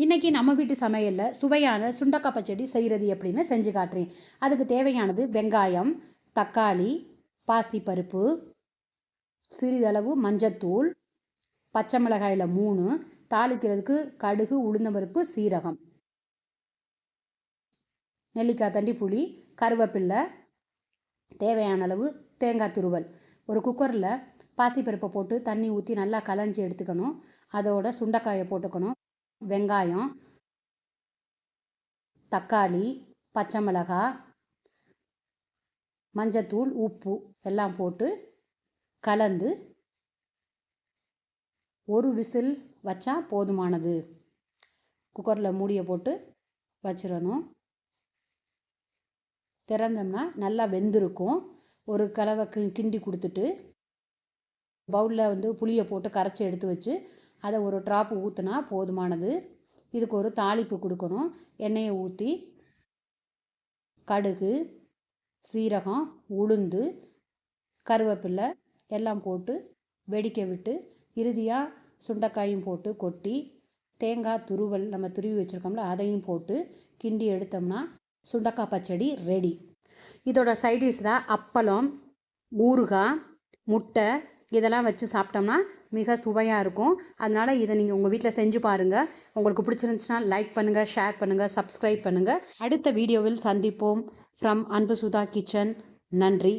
இன்றைக்கி நம்ம வீட்டு சமையலில் சுவையான சுண்டக்காய் பச்சடி செய்கிறது எப்படின்னு செஞ்சு காட்டுறேன். அதுக்கு தேவையானது வெங்காயம் தக்காளி பாசிப்பருப்பு சிறிதளவு மஞ்சத்தூள் பச்சை மிளகாயில் மூணு தாளிக்கிறதுக்கு கடுகு உளுந்தம்பருப்பு சீரகம். நெல்லிக்காய் தண்டி புளி கருவேப்பில்லை தேவையான அளவு தேங்காய் துருவல். ஒரு குக்கரில் பாசிப்பருப்பை போட்டு தண்ணி ஊற்றி நல்லா கலைஞ்சி எடுத்துக்கணும். அதோட சுண்டைக்காயை போட்டுக்கணும். வெங்காயம் தக்காளி பச்சை மிளகாய் மஞ்சத்தூள் உப்பு எல்லாம் போட்டு கலந்து ஒரு விசில் வச்சா போதுமானது. குக்கரில் மூடியை போட்டு வச்சிடணும் திறந்தோம்னா நல்லா வெந்திருக்கும். ஒரு கலவை கி கிண்டி கொடுத்துட்டு பவுலில் வந்து புளியை போட்டு கரைச்சி எடுத்து வச்சு அதை ஒரு ட்ராப் ஊற்றுனா போதுமானது. இதுக்கு ஒரு தாளிப்பு கொடுக்கணும். எண்ணெயை ஊற்றி கடுகு சீரகம் உளுந்து கருவேப்பில்லை எல்லாம் போட்டு வெடிக்க விட்டு இறுதியாக சுண்டைக்காயும் போட்டு கொட்டி தேங்காய் துருவல் நம்ம துருவி வச்சுருக்கோம்ல அதையும் போட்டு கிண்டி எடுத்தோம்னா சுண்டக்காய் பச்சடி ரெடி இதோட சைடிஷில் அப்பளம் ஊறுகாய் முட்டை இதெல்லாம் வச்சு சாப்பிட்டோம்னா மிக சுவையாக இருக்கும். அதனால் இதை நீங்கள் உங்கள் வீட்டில் செஞ்சு பாருங்கள் உங்களுக்கு பிடிச்சிருந்துச்சுன்னா லைக் பண்ணுங்கள் ஷேர் பண்ணுங்கள் சப்ஸ்கிரைப் பண்ணுங்கள் அடுத்த வீடியோவில் சந்திப்போம். ஃப்ரம் அன்பு சுதா கிச்சன் நன்றி.